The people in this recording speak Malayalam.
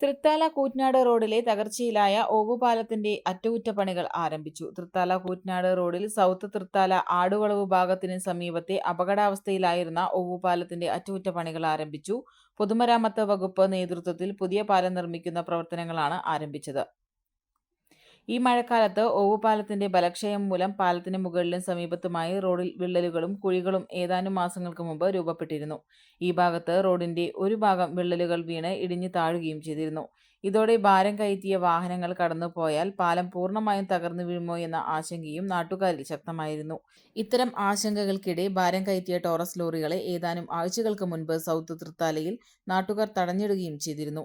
തൃത്താല കൂറ്റനാട് റോഡിലെ തകർച്ചയിലായ ഓവുപാലത്തിന്റെ അറ്റകുറ്റപ്പണികൾ ആരംഭിച്ചു. തൃത്താല കൂറ്റനാട് റോഡിൽ സൗത്ത് തൃത്താല ആടുവളവ് ഭാഗത്തിന് സമീപത്തെ അപകടാവസ്ഥയിലായിരുന്ന ഓവുപാലത്തിന്റെ അറ്റകുറ്റപ്പണികൾ ആരംഭിച്ചു. പൊതുമരാമത്ത് വകുപ്പ് നേതൃത്വത്തിൽ പുതിയ പാലം നിർമ്മിക്കുന്ന പ്രവർത്തനങ്ങളാണ് ആരംഭിച്ചത്. ഈ മഴക്കാലത്ത് ഓവുപാലത്തിന്റെ ബലക്ഷയം മൂലം പാലത്തിന് മുകളിലും സമീപത്തുമായി റോഡിൽ വിള്ളലുകളും കുഴികളും ഏതാനും മാസങ്ങൾക്ക് മുമ്പ് രൂപപ്പെട്ടിരുന്നു. ഈ ഭാഗത്ത് റോഡിന്റെ ഒരു ഭാഗം വിള്ളലുകൾ വീണ് ഇടിഞ്ഞു താഴുകയും ചെയ്തിരുന്നു. ഇതോടെ ഭാരം കയറ്റിയ വാഹനങ്ങൾ കടന്നുപോയാൽ പാലം പൂർണമായും തകർന്നു വീഴുമോ എന്ന ആശങ്കയും നാട്ടുകാരിൽ ശക്തമായിരുന്നു. ഇത്തരം ആശങ്കകൾക്കിടെ ഭാരം കയറ്റിയ ടോറസ് ലോറികളെ ഏതാനും ആഴ്ചകൾക്ക് മുൻപ് സൗത്ത് തൃത്താലയിൽ നാട്ടുകാർ തടഞ്ഞിടുകയും ചെയ്തിരുന്നു.